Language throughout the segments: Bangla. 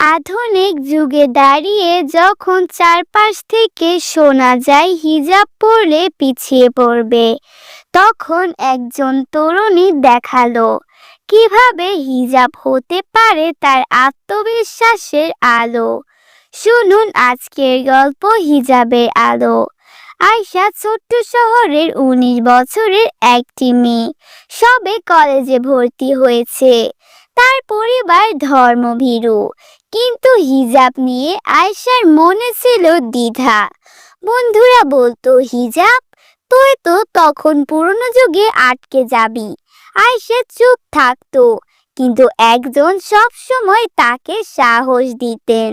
আধুনিক যুগে দাঁড়িয়ে যখন চারপাশ থেকে শোনা যায় হিজাব পরলে পিছিয়ে পড়বে, তখন একজন তরুণী দেখাল কীভাবে হিজাব হতে পারে তার আত্মবিশ্বাসের আলো। শুনুন আজকের গল্প হিজাবের আলো। আয়শা ছোট্ট শহরের উনিশ বছরের একটি মেয়ে। সবে কলেজে ভর্তি হয়েছে। তার পরিবার ধর্মভীরু। কিন্তু হিজাব নিয়ে আয়শার মনে ছিল দ্বিধা। বন্ধুরা, বলতো, হিজাব তুই তো তখন পুরনো যুগে আটকে যাবি। আয়সা চুপ থাকতো। কিন্তু একজন সব সময় তাকে সাহস দিতেন।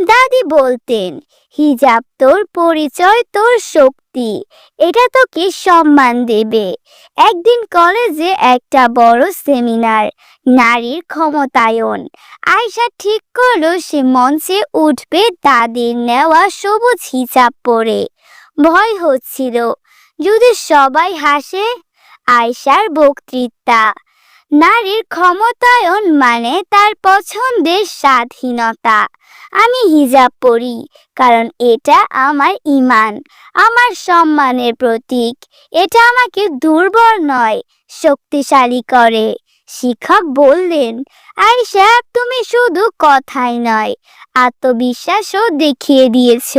দাদি বলতেন, হিজাব তোর, পরিচয় তোর শক্তি। এটা তোকে সম্মান দেবে। একদিন কলেজে একটা বড় সেমিনার, নারীর ক্ষমতায়ন। আয়শা ঠিক করল, সে মঞ্চে উঠবে দাদির নেওয়া সবুজ হিসাব পরে। ভয় হচ্ছিল, যদি সবাই হাসে, আয়শার বক্তৃতা নারীর ক্ষমতায়ন মানে তার পছন্দের স্বাধীনতা। আমি হিজাব পরি, কারণ এটা আমার ইমান, আমার সম্মানের প্রতীক। এটা আমাকে দুর্বল নয়, শক্তিশালী করে। শিক্ষক বললেন, আয়শা, তুমি শুধু কথাই নয়, আত্মবিশ্বাসও দেখিয়ে দিয়েছ।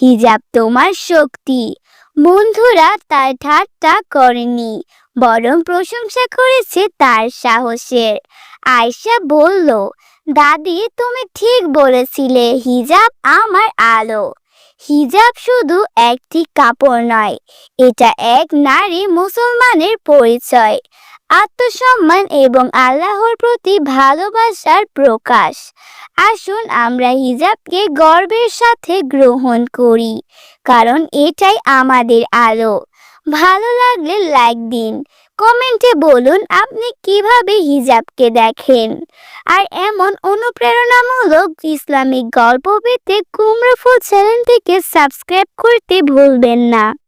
হিজাব তোমার শক্তি। বন্ধুরা তার ঠাট্টা করেনি। বরং প্রশংসা করেছে তার সাহসের। আয়শা বলল, দাদি, তুমি ঠিক বলেছিলে, হিজাব আমার আলো। হিজাব শুধু একটি কাপড় নয়, এটা এক নারী মুসলমানের পরিচয়। আত্মসম্মান এবং আল্লাহর প্রতি ভালোবাসার প্রকাশ। আসুন আমরা হিজাবকে গর্বের সাথে গ্রহণ করি, কারণ এটাই আমাদের আলো। ভালো লাগলে লাইক দিন। কমেন্টে বলুন আপনি কীভাবে হিজাবকে দেখেন। আর এমন অনুপ্রেরণামূলক ইসলামিক গল্প পেতে কুমড়ো ফুল চ্যানেলটিকে সাবস্ক্রাইব করতে ভুলবেন না।